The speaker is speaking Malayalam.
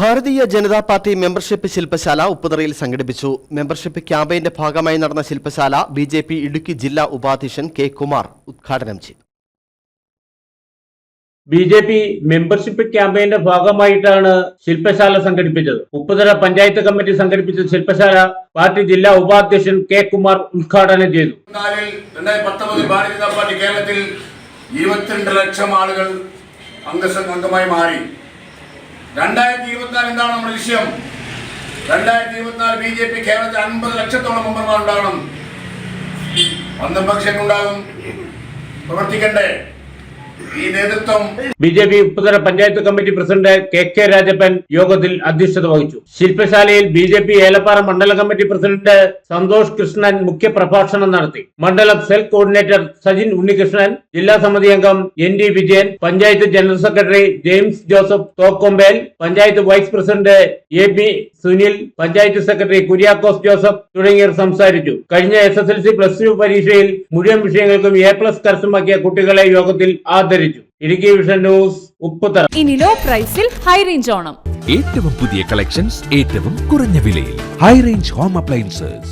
ഭാരതീയ ജനതാ പാർട്ടി മെമ്പർഷിപ്പ് ശില്പശാല ഉപ്പുതറയിൽ സംഘടിപ്പിച്ചു. മെമ്പർഷിപ്പ് ക്യാമ്പയിന്റെ ഭാഗമായി നടന്ന ശില്പശാല ബി ജെ പി ഇടുക്കി ജില്ലാ ഉപാധ്യക്ഷൻ കെ കുമാർ ഉദ്ഘാടനം ചെയ്തു. ബി ജെ പി മെമ്പർഷിപ്പ് ക്യാമ്പയിന്റെ ഭാഗമായിട്ടാണ് ശില്പശാല സംഘടിപ്പിച്ചത്. ഉപ്പുതറ പഞ്ചായത്ത് കമ്മിറ്റി സംഘടിപ്പിച്ച ശില്പശാല പാർട്ടി ജില്ലാ ഉപാധ്യക്ഷൻ കെ കുമാർ ഉദ്ഘാടനം ചെയ്തു. ഭാരതീയ ജനതാ പാർട്ടി കേരളത്തിൽ ഇരുപത്തിരണ്ട് ലക്ഷം ആളുകൾ അംഗസംഗമായി മാറി. രണ്ടായിരത്തി ഇരുപത്തിനാല് എന്താണ് നമ്മുടെ ലക്ഷ്യം? രണ്ടായിരത്തി ഇരുപത്തിനാല് ബി ജെ പി കേരളത്തിൽ അൻപത് ലക്ഷത്തോളം മെമ്പർമാർ ഉണ്ടാകണം. അന്തം പക്ഷം ഉണ്ടാകും. പ്രവർത്തിക്കണ്ടേ? B J P Upputhara panchayat committee president K K Rajappan യോഗത്തിൽ അധ്യക്ഷത വഹിച്ചു. ശില്പശാലയിൽ ബി ജെ പി ഏലപ്പാറ മണ്ഡല കമ്മിറ്റി പ്രസിഡന്റ് സന്തോഷ് കൃഷ്ണൻ മുഖ്യ പ്രഭാഷണം നടത്തി. മണ്ഡലം സെൽ കോർഡിനേറ്റർ സജിൻ ഉണ്ണികൃഷ്ണൻ ജില്ലാ സമിതി അംഗം N D Vijayan panchayat general secretary James Joseph Thokkombel panchayat vice president A B Sunil panchayat secretary Kuriakose Joseph തുടങ്ങിയവർ സംസാരിച്ചു. കഴിഞ്ഞ S S L C plus two പരീക്ഷയിൽ മുഴുവൻ വിഷയങ്ങൾക്കും എ പ്ലസ് കരസ്ഥമാക്കിയ കുട്ടികളെ യോഗത്തിൽ ആദരിച്ചു. Idukki vision news Upputhara. ഇനി ലോ പ്രൈസിൽ ഹൈ റേഞ്ച് ഓണം. ഏറ്റവും പുതിയ കളക്ഷൻസ് ഏറ്റവും കുറഞ്ഞ വിലയിൽ. High range home appliances